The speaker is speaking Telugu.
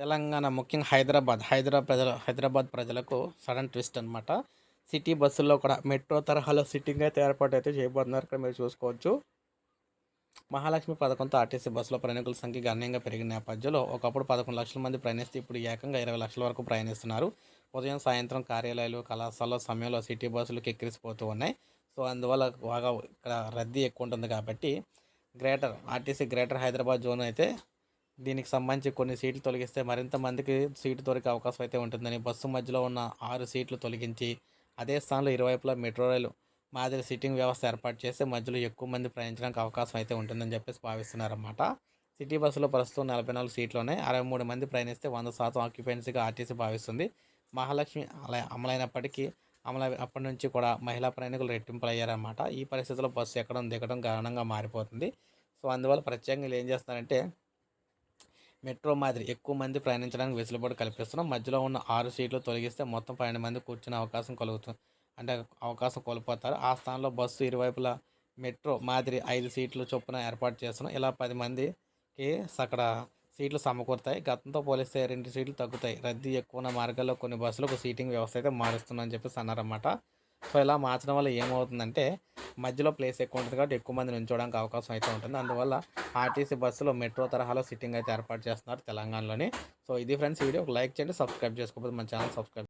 తెలంగాణ ముఖ్యంగా హైదరాబాద్ హైదరాబాద్ ప్రజల హైదరాబాద్ ప్రజలకు సడన్ ట్విస్ట్ అనమాట సిటీ బస్సుల్లో కూడా మెట్రో తరహాలో సిట్టింగ్ అయితే ఏర్పాటు అయితే చేయబోతున్నారు. ఇక్కడ మీరు చూసుకోవచ్చు. మహాలక్ష్మి పథకంతో ఆర్టీసీ బస్సులో ప్రయాణికుల సంఖ్య గణనీయంగా పెరిగిన నేపథ్యంలో ఒకప్పుడు పదకొండు లక్షల మంది ప్రయాణిస్తే ఇప్పుడు ఏకంగా ఇరవై లక్షల వరకు ప్రయాణిస్తున్నారు. ఉదయం సాయంత్రం కార్యాలయాలు కళాశాల సమయంలో సిటీ బస్సులు ఎక్కిరిసిపోతూ ఉన్నాయి. సో అందువల్ల బాగా ఇక్కడ రద్దీ ఎక్కువ ఉంటుంది కాబట్టి greater RTC greater Hyderabad zone అయితే దీనికి సంబంధించి కొన్ని సీట్లు తొలగిస్తే మరింత మందికి సీటు దొరికే అవకాశం అయితే ఉంటుందని బస్సు మధ్యలో ఉన్న ఆరు సీట్లు తొలగించి అదే స్థానంలో ఇరువైపులా మెట్రో రైలు మాదిరి సిట్టింగ్ వ్యవస్థ ఏర్పాటు చేస్తే మధ్యలో ఎక్కువ మంది ప్రయాణించడానికి అవకాశం అయితే ఉంటుందని చెప్పేసి భావిస్తున్నారన్నమాట. సిటీ బస్సులో ప్రస్తుతం నలభై నాలుగు సీట్లు ఉన్నాయి అరవై మూడు మంది ప్రయాణిస్తే వంద శాతం ఆక్యుపెన్సీగా ఆర్టీసీ భావిస్తుంది. మహాలక్ష్మి అలా అమలైనప్పటికీ అమలు అప్పటి నుంచి కూడా మహిళా ప్రయాణికులు రెట్టింపులు అయ్యారన్నమాట ఈ పరిస్థితుల్లో బస్సు ఎక్కడం దిగడం కారణంగా మారిపోతుంది. సో అందువల్ల ప్రత్యేకంగా ఏం చేస్తారంటే మెట్రో మాదిరి ఎక్కువ మంది ప్రయాణించడానికి వెసులుబాటు కల్పిస్తున్నాం. మధ్యలో ఉన్న ఆరు సీట్లు తొలగిస్తే మొత్తం పన్నెండు మంది కూర్చునే అవకాశం కలుగుతుంది అంటే అవకాశం కోల్పోతారు. ఆ స్థానంలో బస్సు ఇరువైపులా మెట్రో మాదిరి ఐదు సీట్లు చొప్పున ఏర్పాటు చేస్తున్నాం. ఇలా పది మందికి అక్కడ సీట్లు సమకూరుతాయి. గతంతో పోలిస్తే రెండు సీట్లు తగ్గుతాయి. రద్దీ ఎక్కువ ఉన్న మార్గాల్లో కొన్ని బస్సులకు సీటింగ్ వ్యవస్థ అయితే మారుస్తుందని చెప్పేసి అన్నారన్నమాట. సో ఇలా మార్చడం వల్ల ఏమవుతుందంటే మధ్యలో ప్లేస్ ఎక్కువ ఉంటుంది కాబట్టి ఎక్కువ మంది నుంచోడానికి అవకాశం అయితే ఉంటుంది. అందువల్ల ఆర్టీసీ బస్సులో మెట్రో తరహాలో సిట్టింగ్ అయితే ఏర్పాటు చేస్తున్నారు తెలంగాణలోని. సో ఇది ఫ్రెండ్స్ వీడియో. ఒక లైక్ చేయండి సబ్స్క్రైబ్ చేసుకోకపోతే మన ఛానల్ సబ్స్క్రైబ్